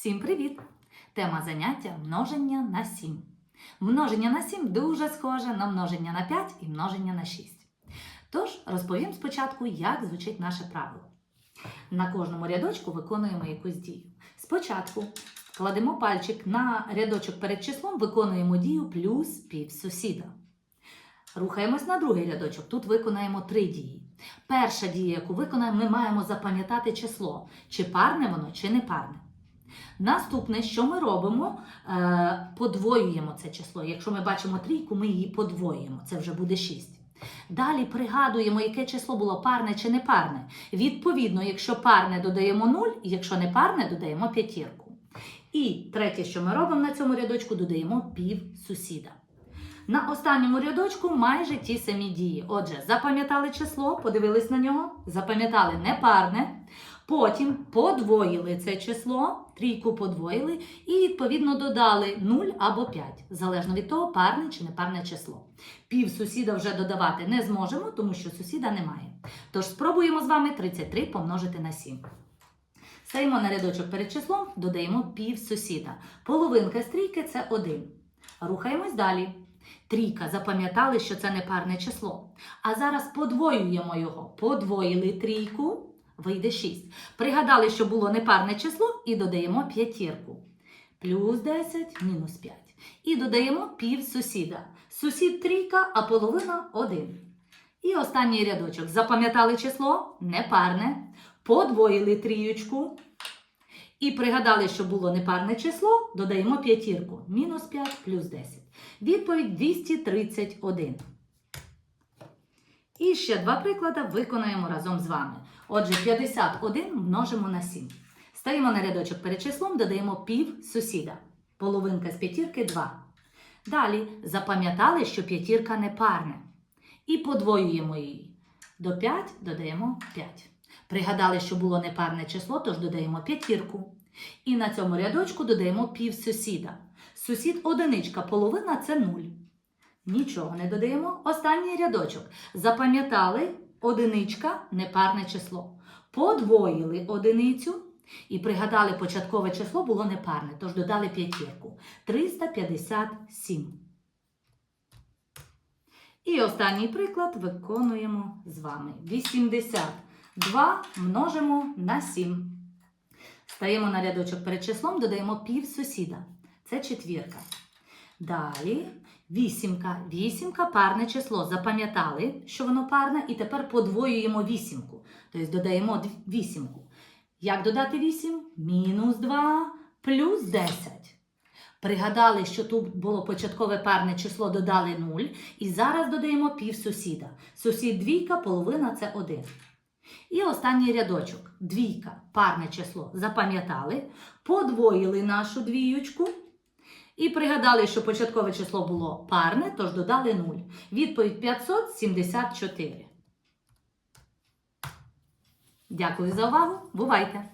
Всім привіт! Тема заняття множення на 7. Множення на 7 дуже схоже на множення на 5 і множення на 6. Тож розповім спочатку, як звучить наше правило. На кожному рядочку виконуємо якусь дію. Спочатку кладемо пальчик на рядочок перед числом, виконуємо дію плюс пів сусіда. Рухаємось на другий рядочок. Тут виконаємо три дії. Перша дія, яку виконаємо, ми маємо запам'ятати число, чи парне воно, чи не парне. Наступне, що ми робимо, Е, подвоюємо це число. Якщо ми бачимо трійку, ми її подвоюємо. Це вже буде 6. Далі пригадуємо, яке число було парне чи не парне. Відповідно, якщо парне додаємо 0, якщо не парне, додаємо п'ятірку. І третє, що ми робимо на цьому рядочку, додаємо пів сусіда. На останньому рядочку майже ті самі дії. Отже, запам'ятали число, подивились на нього, запам'ятали непарне, потім подвоїли це число, трійку подвоїли і відповідно додали 0 або 5, залежно від того, парне чи непарне число. Пів сусіда вже додавати не зможемо, тому що сусіда немає. Тож спробуємо з вами 33 помножити на 7. Стаємо на рядочок перед числом, додаємо пів сусіда. Половинка з трійки це 1. Рухаємось далі. Трійка, запам'ятали, що це непарне число. А зараз подвоюємо його. Подвоїли трійку, вийде 6. Пригадали, що було непарне число, і додаємо п'ятірку. Плюс 10, мінус 5. І додаємо пів сусіда. Сусід трійка, а половина 1. І останній рядочок. Запам'ятали число непарне. Подвоїли трієчку. І пригадали, що було непарне число, додаємо п'ятірку. Мінус 5 плюс 10. Відповідь 231. І ще два приклади виконаємо разом з вами. Отже, 51 множимо на 7. Стаємо на рядочок перед числом, додаємо пів сусіда. Половинка з п'ятірки 2. Далі запам'ятали, що п'ятірка не парне. І подвоюємо її. До 5 додаємо 5. Пригадали, що було непарне число, тож додаємо п'ятірку. І на цьому рядочку додаємо пів сусіда. Сусід одиничка, половина це 0. Нічого не додаємо. Останній рядочок. Запам'ятали одиничка непарне число. Подвоїли одиницю і пригадали, початкове число було непарне, тож додали п'ятірку. 357. І останній приклад виконуємо з вами. 82 множимо на 7. Стаємо на рядочок перед числом, додаємо пів сусіда. Це четвірка. Далі вісімка. Вісімка парне число. Запам'ятали, що воно парне, і тепер подвоюємо вісімку. Тобто додаємо вісімку. Як додати 8? Мінус 2 плюс 10. Пригадали, що тут було початкове парне число, додали 0. І зараз додаємо пів сусіда. Сусід двійка, половина це 1. І останній рядочок. Двійка, парне число. Запам'ятали, подвоїли нашу двіючку. І пригадали, що початкове число було парне, тож додали 0. Відповідь 574. Дякую за увагу. Бувайте!